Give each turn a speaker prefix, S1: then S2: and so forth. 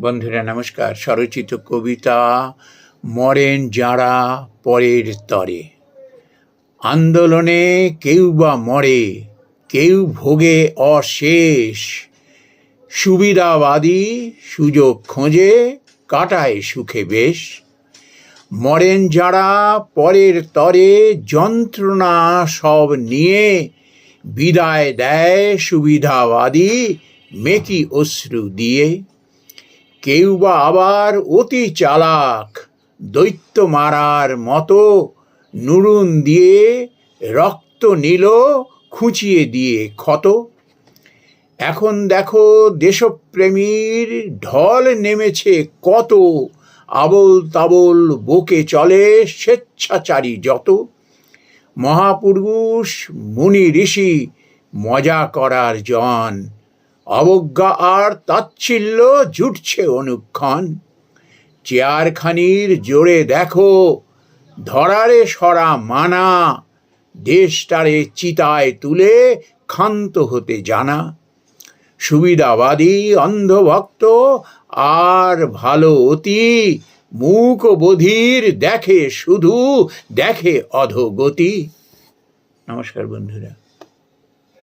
S1: বন্ধুরা, নমস্কার। স্বরচিত কবিতা মরেন যাঁরা পরের তরে। আন্দোলনে কেউ বা মরে, কেউ ভোগে অশেষ। সুবিধাবাদী সুযোগ খোঁজে কাটায় সুখে বেশ। মরেন যাঁরা পরের তরে যন্ত্রণা সব নিয়ে বিদায় দেয় সুবিধাবাদী, মেকি অশ্রু দিয়ে। কেউ বা আবার অতি চালাক। দৈত্য মারার মতো নুরুন দিয়ে রক্ত নিল খুঁচিয়ে দিয়ে ক্ষত। এখন দেখো দেশপ্রেমীর ঢল নেমেছে কত আবল তাবল বকে চলে স্বেচ্ছাচারী যত। মহাপুরুষ, মুনি ঋষি, মজা করার জন। অবজ্ঞা আর তাচ্ছিল্য জুটছে অনুক্ষণ। চেয়ারখানির জোরে দেখো, ধরারে সরা মানা, দেশটারে চিতায় তুলে ক্ষান্ত হতে জানা। সুবিধাবাদী অন্ধভক্ত আর ভালো অতি, মুখ বধির দেখে শুধু দেখে অধোগতি। নমস্কার বন্ধুরা।